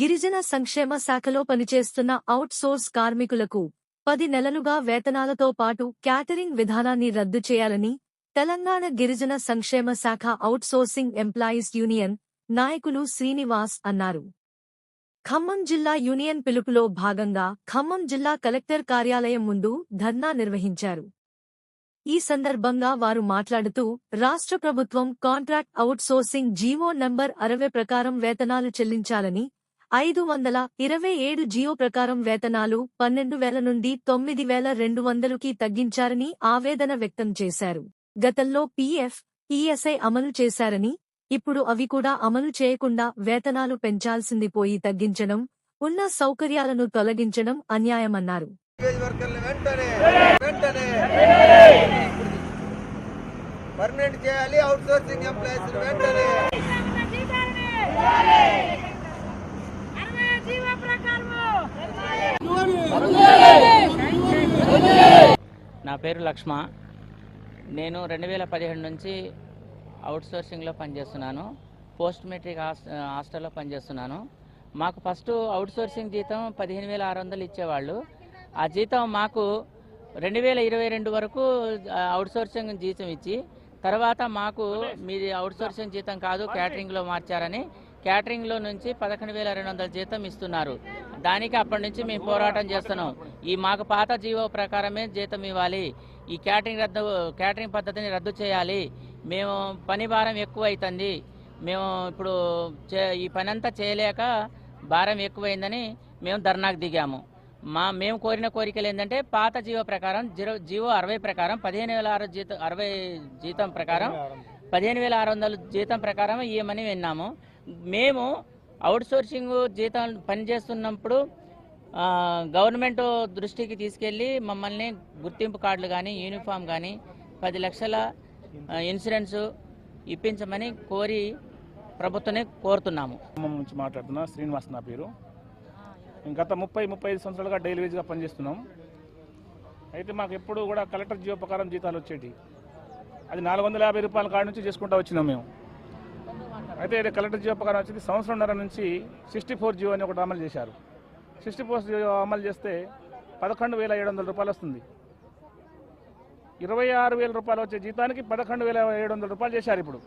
గిరిజన సంక్షేమ శాఖలో పనిచేస్తున్న అవుట్ సోర్స్ కార్మికులకు పది నెలలుగా వేతనాలతో పాటు క్యాటరింగ్ విధానాన్ని రద్దు చేయాలని తెలంగాణ గిరిజన సంక్షేమ శాఖ అవుట్ సోర్సింగ్ ఎంప్లాయీస్ యూనియన్ నాయకులు శ్రీనివాస్ అన్నారు. ఖమ్మం జిల్లా యూనియన్ పిలుపులో భాగంగా ఖమ్మం జిల్లా కలెక్టర్ కార్యాలయం ముందు ధర్నా నిర్వహించారు. ఈ సందర్భంగా వారు మాట్లాడుతూ రాష్ట్ర ప్రభుత్వం కాంట్రాక్ట్ అవుట్సోర్సింగ్ జీవో నంబర్ అరవై ప్రకారం వేతనాలు చెల్లించాలని ఐదు వందల ఇరవై ఏడు జియో ప్రకారం వేతనాలు పన్నెండు వేల నుండి తొమ్మిది వేల రెండు వందలుకి తగ్గించారని ఆవేదన వ్యక్తం చేశారు. గతంలో పీఎఫ్ ఈఎస్ఐ అమలు చేశారని ఇప్పుడు అవి కూడా అమలు చేయకుండా వేతనాలు పెంచాల్సింది పోయి తగ్గించడం ఉన్న సౌకర్యాలను తొలగించడం అన్యాయమన్నారు. విలేజ్ వర్కర్లు వెంటనే వెంటనే! పర్మనెంట్ చేయాలి. అవుట్ సోర్సింగ్ ఎంప్లాయీస్ వెంటనే నా పేరు లక్ష్మ. నేను రెండు వేల పదిహేడు నుంచి అవుట్ సోర్సింగ్లో పనిచేస్తున్నాను. పోస్ట్ మెట్రిక్ హాస్ హాస్టల్లో పనిచేస్తున్నాను. మాకు ఫస్ట్ అవుట్ సోర్సింగ్ జీతం పదిహేను వేల ఆరు వందలు ఇచ్చేవాళ్ళు. ఆ జీతం మాకు రెండు వేల ఇరవై రెండు వరకు ఆ, అవుట్ సోర్సింగ్ జీతం ఇచ్చి తర్వాత మాకు మీది అవుట్ సోర్సింగ్ జీతం కాదు క్యాటరింగ్లో మార్చారని క్యాటరింగ్లో నుంచి పదకొండు వేల రెండు వందల జీతం ఇస్తున్నారు. దానికి అప్పటి నుంచి మేము పోరాటం చేస్తున్నాం. ఈ మాకు పాత జీవో ప్రకారమే జీతం ఇవ్వాలి. ఈ క్యాటరింగ్ రద్దు క్యాటరింగ్ పద్ధతిని రద్దు చేయాలి. మేము పని భారం ఎక్కువ అవుతుంది మేము ఇప్పుడు చే- ఈ పని అంతా చేయలేక భారం ఎక్కువైందని మేము ధర్నాకు దిగాము. మా మేము కోరిన కోరికలు ఏంటంటే పాత జీవో ప్రకారం జీరో జీవో అరవై ప్రకారం పదిహేను వేల ఆరు జీతం అరవై జీతం ప్రకారం పదిహేను వేల ఆరు వందల. జీతం ప్రకారం ఇవ్వమని విన్నాము. మేము అవుట్ సోర్సింగ్ జీతం పనిచేస్తున్నప్పుడు గవర్నమెంట్ దృష్టికి తీసుకెళ్ళి మమ్మల్ని గుర్తింపు కార్డులు కానీ యూనిఫామ్ కానీ పది లక్షల ఇన్సూరెన్స్ ఇప్పించమని కోరి ప్రభుత్వాన్ని కోరుతున్నాము. ఖమ్మం నుంచి మాట్లాడుతున్నా శ్రీనివాస్ నా పేరు. గత ముప్పై ముప్పై ఐదు సంవత్సరాలుగా డైలీ వేజ్గా పనిచేస్తున్నాం. అయితే మాకు ఎప్పుడు కూడా కలెక్టర్ జీవో ప్రకారం జీతాలు వచ్చేటి అది నాలుగు వందల యాభై రూపాయల కాడ నుంచి చేసుకుంటూ వచ్చినాం మేము. అయితే ఇది కలెక్టర్ జీవో ప్రకారం వచ్చింది. సంవత్సరంన్నర నుంచి సిక్స్టీ ఫోర్ జీవో అని ఒకటి అమలు చేశారు. సిక్స్టీ ఫోర్ జీవో అమలు చేస్తే పదకొండు వేల ఏడు వందల రూపాయలు వస్తుంది. ఇరవై ఆరు వేల రూపాయలు వచ్చే జీతానికి పదకొండు వేల ఏడు వందల రూపాయలు చేశారు ఇప్పుడు.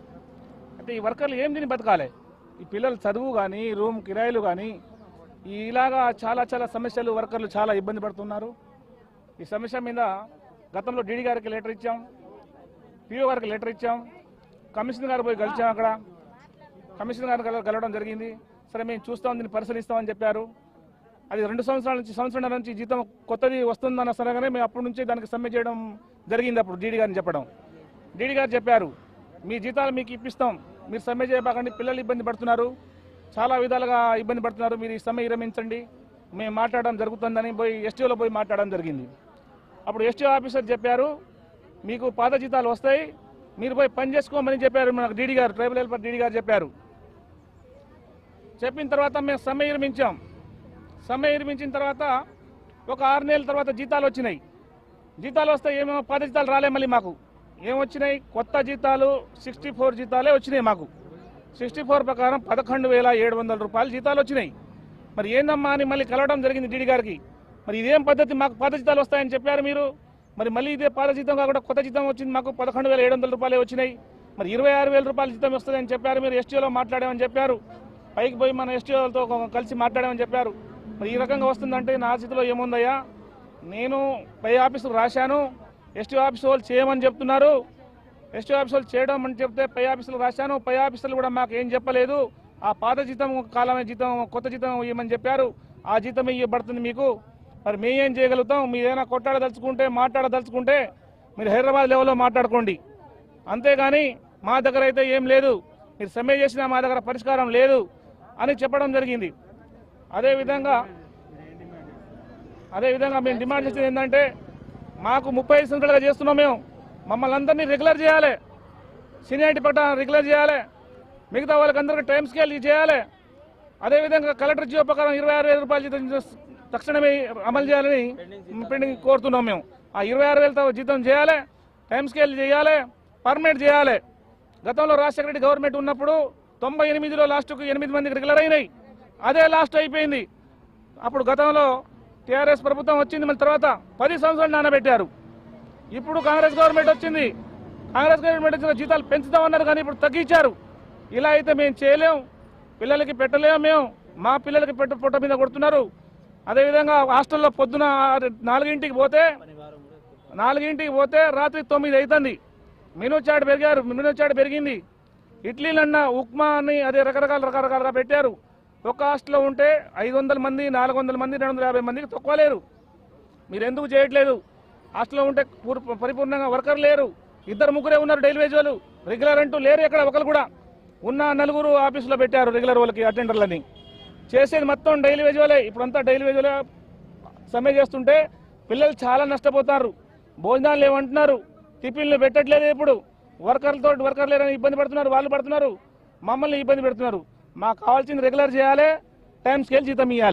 అయితే ఈ వర్కర్లు ఏం తిని బతకాలి? ఈ పిల్లలు చదువు కానీ రూమ్ కిరాయిలు కానీ ఇలాగా చాలా చాలా సమస్యలు వర్కర్లు చాలా ఇబ్బంది పడుతున్నారు. ఈ సమస్య మీద గతంలో డీడీ గారికి లెటర్ ఇచ్చాం పిఓ గారికి లెటర్ ఇచ్చాం కమిషనర్ గారు పోయి కలిసాం అక్కడ. కమిషనర్ గారు కలవడం జరిగింది. సరే మేము చూస్తాం దీన్ని పరిశీలిస్తామని చెప్పారు. అది రెండు సంవత్సరాల నుంచి సంవత్సరం నుంచి జీతం కొత్తది వస్తుందన్న సరగానే మేము అప్పటి నుంచి దానికి సమ్మె చేయడం జరిగింది అప్పుడు డీడీ గారిని చెప్పడం. డీడీ గారు చెప్పారు మీ జీతాలు మీకు ఇప్పిస్తాం. మీరు సమ్మె చేయబాకండి పిల్లలు ఇబ్బంది పడుతున్నారు. చాలా విధాలుగా ఇబ్బంది పడుతున్నారు. మీరు ఈ సమ్మె విరమించండి. మేము మాట్లాడడం జరుగుతుందని పోయి ఎస్టీఓలో పోయి మాట్లాడడం జరిగింది. అప్పుడు ఎస్టీఓ ఆఫీసర్ చెప్పారు మీకు పాత జీతాలు వస్తాయి. మీరు పోయి పని చేసుకోమని చెప్పారు. మనకు డీడీ గారు ట్రైబల్ హెల్పర్ డీడీ గారు చెప్పారు చెప్పిన తర్వాత మేము సమ్మె విరమించాం. సమ్మె విరమించిన తర్వాత ఒక ఆరు నెలల తర్వాత జీతాలు వచ్చినాయి. జీతాలు వస్తే ఏమేమో పాత జీతాలు రాలే మళ్ళీ మాకు. ఏమొచ్చినాయి కొత్త జీతాలు సిక్స్టీ ఫోర్ జీతాలే వచ్చినాయి మాకు. సిక్స్టీ ఫోర్ ప్రకారం పదకొండు వేల ఏడు వందల రూపాయలు జీతాలు వచ్చినాయి. మరి ఏందమ్మా అని మళ్ళీ కలవడం జరిగింది డీడీ గారికి. మరి ఇదేం పద్ధతి? మాకు పాత జీతాలు వస్తాయని చెప్పారు మీరు. మరి మళ్ళీ ఇదే పాత జీతం కాకుండా కొత్త జీతం వచ్చింది. మాకు పదకొండు వేల ఏడు వందల రూపాయలే వచ్చినాయి. మరి ఇరవై ఆరు వేల రూపాయల జీతం వస్తుందని చెప్పారు మీరు. ఎస్టీలో మాట్లాడామని చెప్పారు. పైకి పోయి మన ఎస్టీఓలతో కలిసి మాట్లాడామని చెప్పారు. మరి ఈ రకంగా వస్తుందంటే నా స్థితిలో ఏముందయ్యా? నేను పై ఆఫీసులు రాశాను. ఎస్టీ ఆఫీసు వాళ్ళు చేయమని చెప్తున్నారు. ఎస్టీ ఆఫీస్ వాళ్ళు చేయడం అని చెప్తే పై ఆఫీసులు రాశాను. పై ఆఫీసులు కూడా మాకు ఏం చెప్పలేదు. ఆ పాత జీతం కాలమే జీతం కొత్త జీతం ఇవ్వమని చెప్పారు. ఆ జీతం ఇవ్వబడుతుంది మీకు. మరి మేము ఏం చేయగలుగుతాం? మీరు ఏదైనా కొట్టాడదలుచుకుంటే మాట్లాడదలుచుకుంటే మీరు హైదరాబాద్ లెవెల్లో మాట్లాడుకోండి. అంతేగాని మా దగ్గర అయితే ఏం లేదు. మీరు సమ్మె చేసినా మా దగ్గర పరిష్కారం లేదు. అని చెప్పడం జరిగింది. అదేవిధంగా అదేవిధంగా మేము డిమాండ్ చేసేది ఏంటంటే మాకు ముప్పై ఐదు సంవత్సరాలుగా చేస్తున్నాం మేము. మమ్మల్ని అందరినీ రెగ్యులర్ చేయాలి. సీనియారిటీ ప్రకారం రెగ్యులర్ చేయాలి. మిగతా వాళ్ళకందరికీ టైం స్కేల్ చేయాలి. అదేవిధంగా కలెక్టర్ జీవో ప్రకారం ఇరవై ఆరు వేల రూపాయలు జీతం తక్షణమే అమలు చేయాలని పెండింగ్ కోరుతున్నాం మేము. ఆ ఇరవై ఆరు వేలతో జీతం చేయాలి టైం స్కేల్ చేయాలి పర్మనెంట్ చేయాలి. గతంలో రాజశేఖర రెడ్డి గవర్నమెంట్ ఉన్నప్పుడు తొంభై ఎనిమిదిలో లాస్ట్కు ఎనిమిది మందికి రెగ్యులర్ అయినాయి. అదే లాస్ట్ అయిపోయింది. అప్పుడు గతంలో టీఆర్ఎస్ ప్రభుత్వం వచ్చింది మన తర్వాత పది సంవత్సరాలు నానబెట్టారు. ఇప్పుడు కాంగ్రెస్ గవర్నమెంట్ వచ్చింది. కాంగ్రెస్ గవర్నమెంట్ వచ్చిన జీతాలు పెంచుతామన్నారు కానీ ఇప్పుడు తగ్గించారు. ఇలా అయితే మేము చేయలేం. పిల్లలకి పెట్టలేము మేము. మా పిల్లలకి పెట్ట పొట్ట మీద కొడుతున్నారు. అదేవిధంగా హాస్టల్లో పొద్దున నాలుగింటికి పోతే నాలుగింటికి పోతే రాత్రి తొమ్మిది అవుతుంది. మినుచాడు చాట్ పెరిగారు మినుచాడు పెరిగింది. ఇడ్లీలన్నా ఉప్మా అని అదే రకరకాల రకరకాలుగా పెట్టారు. ఒక హాస్టల్లో ఉంటే ఐదు వందల మంది నాలుగు వందల మంది రెండు వందల యాభై మందికి తక్కువ లేరు. మీరు ఎందుకు చేయట్లేదు? హాస్టల్లో ఉంటే పూర్- పరిపూర్ణంగా వర్కర్ లేరు. ఇద్దరు ముగ్గురే ఉన్నారు డైలీ వేజ్ వాళ్ళు. రెగ్యులర్ అంటూ లేరు ఎక్కడ ఒకరు కూడా. ఉన్న నలుగురు ఆఫీసులో పెట్టారు రెగ్యులర్ వాళ్ళకి అటెండర్లని. చేసేది మొత్తం డైలీ వేజ్ వాళ్ళే. ఇప్పుడంతా డైలీ వేజ్ వాళ్ళే సమ్మె చేస్తుంటే పిల్లలు చాలా నష్టపోతారు. భోజనాలు లేవంటున్నారు. టిఫిన్లు పెట్టట్లేదు ఇప్పుడు. వర్కర్లతో వర్కర్లు లేరని ఇబ్బంది పడుతున్నారు వాళ్ళు పడుతున్నారు. మమ్మల్ని ఇబ్బంది పెడుతున్నారు. మాకు కావాల్సింది రెగ్యులర్ చేయాలి టైం స్కేల్ జీతం ఇవ్వాలి